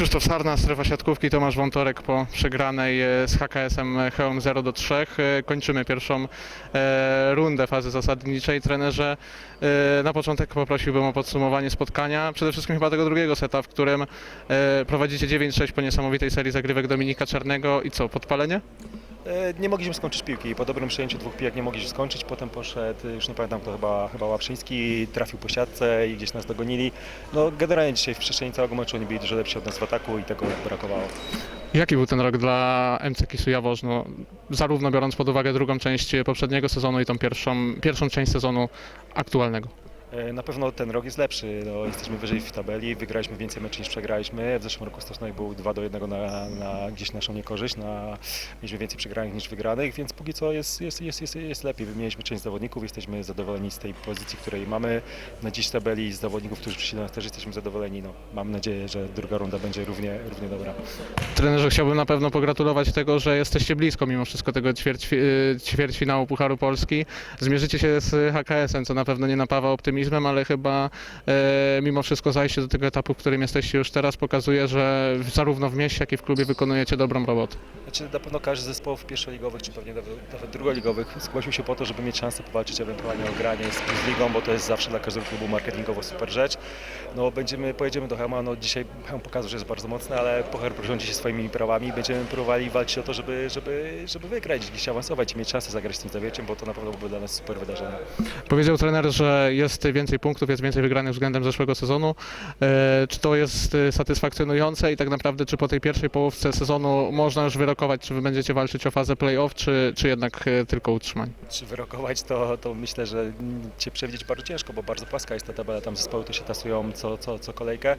Krzysztof Sarna, strefa siatkówki, Tomasz Wątorek po przegranej e, z HKS-em Chełm 0 do 3. E, Kończymy pierwszą e, rundę fazy zasadniczej. Trenerze, na początek poprosiłbym o podsumowanie spotkania. Przede wszystkim chyba tego drugiego seta, w którym prowadzicie 9-6 po niesamowitej serii zagrywek Dominika Czarnego i co, podpalenie? E, Nie mogliśmy skończyć piłki. Po dobrym przejęciu dwóch piłek nie mogliśmy skończyć. Potem poszedł, już nie pamiętam kto, chyba, chyba Łaprzyński, trafił po siatce i gdzieś nas dogonili. No generalnie dzisiaj w przestrzeni całego meczu oni byli dużo lepsi od nas w ataku i tego brakowało. Jaki był ten rok dla MC Kisu Jaworzno, no, zarówno biorąc pod uwagę drugą część poprzedniego sezonu i tą pierwszą, pierwszą część sezonu aktualnego? E, Na pewno ten rok jest lepszy. No, jesteśmy wyżej w tabeli, wygraliśmy więcej meczy niż przegraliśmy. W zeszłym roku stosunek był 2 do 1 na, na gdzieś naszą niekorzyść. Na, mieliśmy więcej przegranych niż wygranych, więc póki co jest, jest, jest, jest, jest lepiej. Wymieniliśmy część zawodników, jesteśmy zadowoleni z tej pozycji, której mamy. Na dziś tabeli z zawodników, którzy przyszli do nas też jesteśmy zadowoleni. No, mam nadzieję, że druga runda będzie równie, równie dobra. Trenerze, chciałbym na pewno pogratulować tego, że jesteście blisko mimo wszystko tego ćwierć, ćwierćfinału Pucharu Polski. Zmierzycie się z HKS-em, co na pewno nie napawa optymizmem, ale chyba e, mimo wszystko zajście do tego etapu, w którym jesteście już teraz, pokazuje, że zarówno w mieście, jak i w klubie wykonujecie dobrą robotę. Znaczy, na pewno każdy z zespołów pierwszoligowych, czy pewnie nawet, drugoligowych zgłosił się po to, żeby mieć szansę powalczyć ewentualnie o granie z Ligą, bo to jest zawsze dla każdego klubu marketingowo super rzecz. No, będziemy, pojedziemy do Chełma, no dzisiaj Chełm pokazał, że jest bardzo mocny, ale Puchar rządzi się swoimi prawami i będziemy próbowali walczyć o to, żeby, żeby, żeby wygrać, gdzieś awansować i mieć szansę zagrać z tym zawieciem, bo to na pewno byłoby dla nas super wydarzenie. Powiedział trener, że jest więcej punktów, jest więcej wygranych względem zeszłego sezonu. E, czy to jest e, satysfakcjonujące i tak naprawdę czy po tej pierwszej połówce sezonu można już wyrokować, czy wy będziecie walczyć o fazę playoff, czy, czy jednak e, tylko utrzymanie? Czy wyrokować, to, to myślę, że cię przewidzieć bardzo ciężko, bo bardzo płaska jest ta tabela, tam zespoły to się tasują co, co, co kolejkę.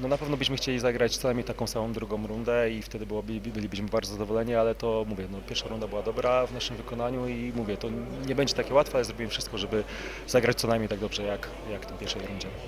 No na pewno byśmy chcieli zagrać co najmniej taką samą drugą rundę i wtedy byłoby, bylibyśmy bardzo zadowoleni, ale to mówię, no pierwsza runda była dobra w naszym wykonaniu i mówię, to nie będzie takie łatwe, ale zrobimy wszystko, żeby zagrać co najmniej tak dobrze jak, jak w tej pierwszej rundzie.